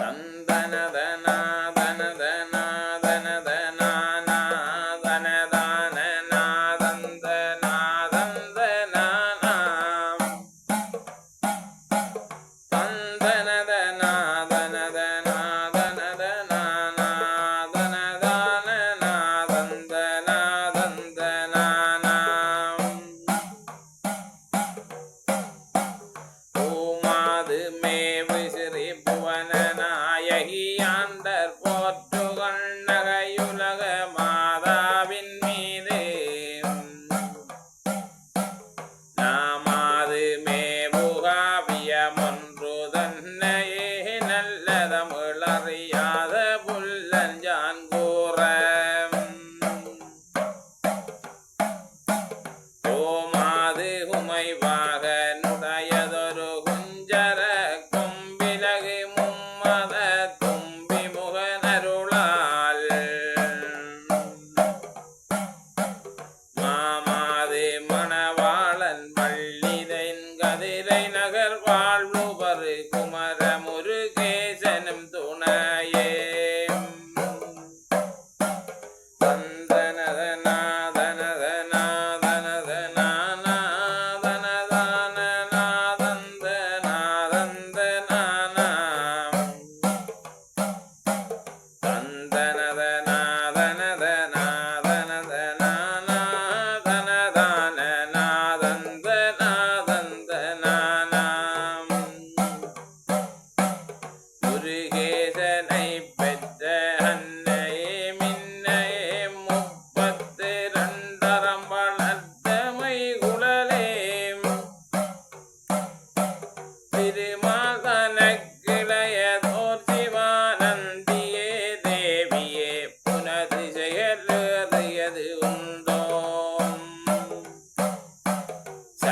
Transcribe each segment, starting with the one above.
And then dun. that water.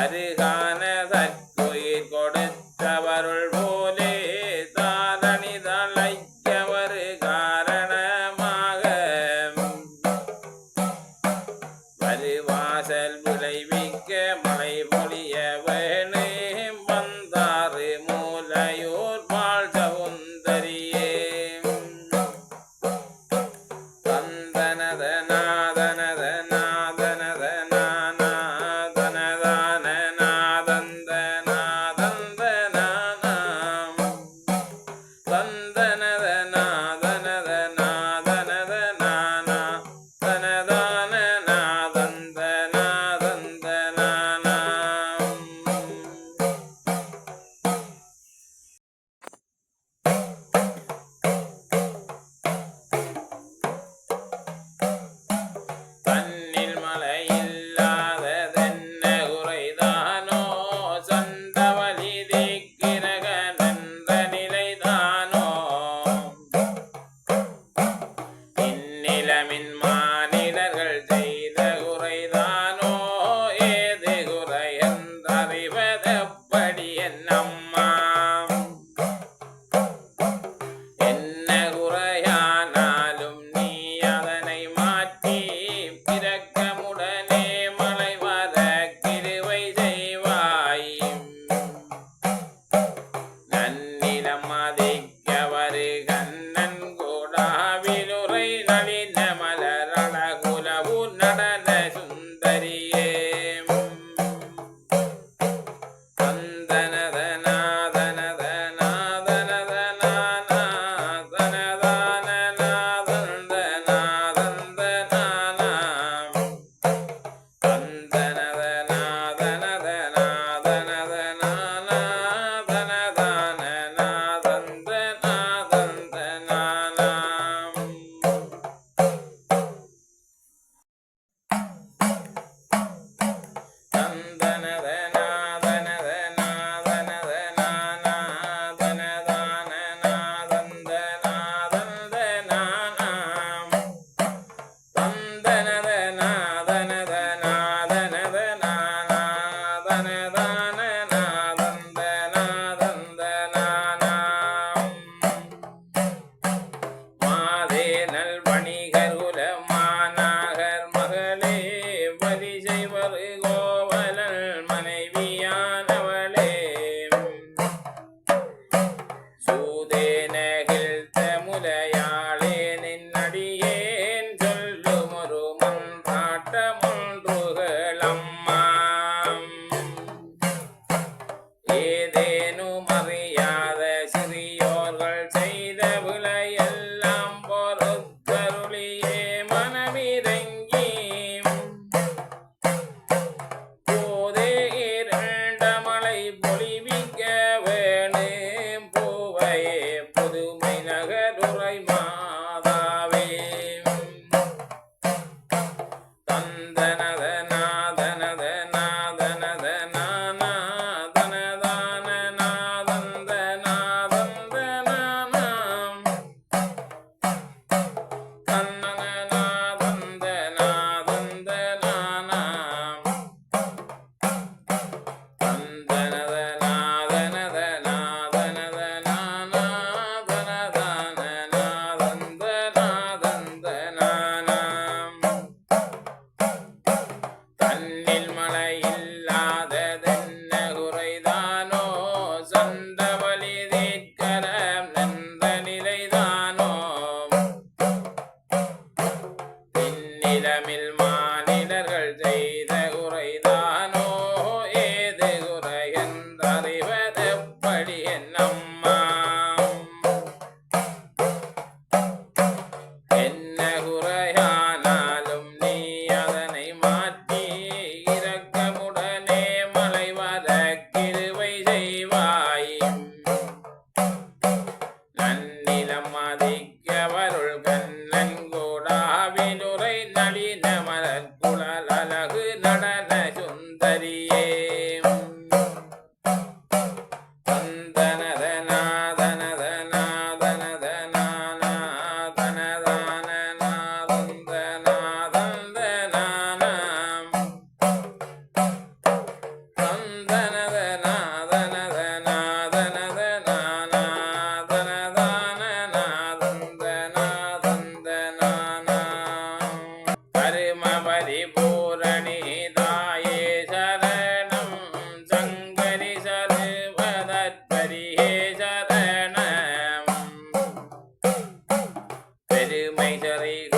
हरिगान போக என்னம்மா என்ன குறையானாலும் நீ அதனை மாற்றி இரக்கமுடனே மலைவத கிருவை செய்வாய். நன்னிலம் அதிக Hi, Jerry.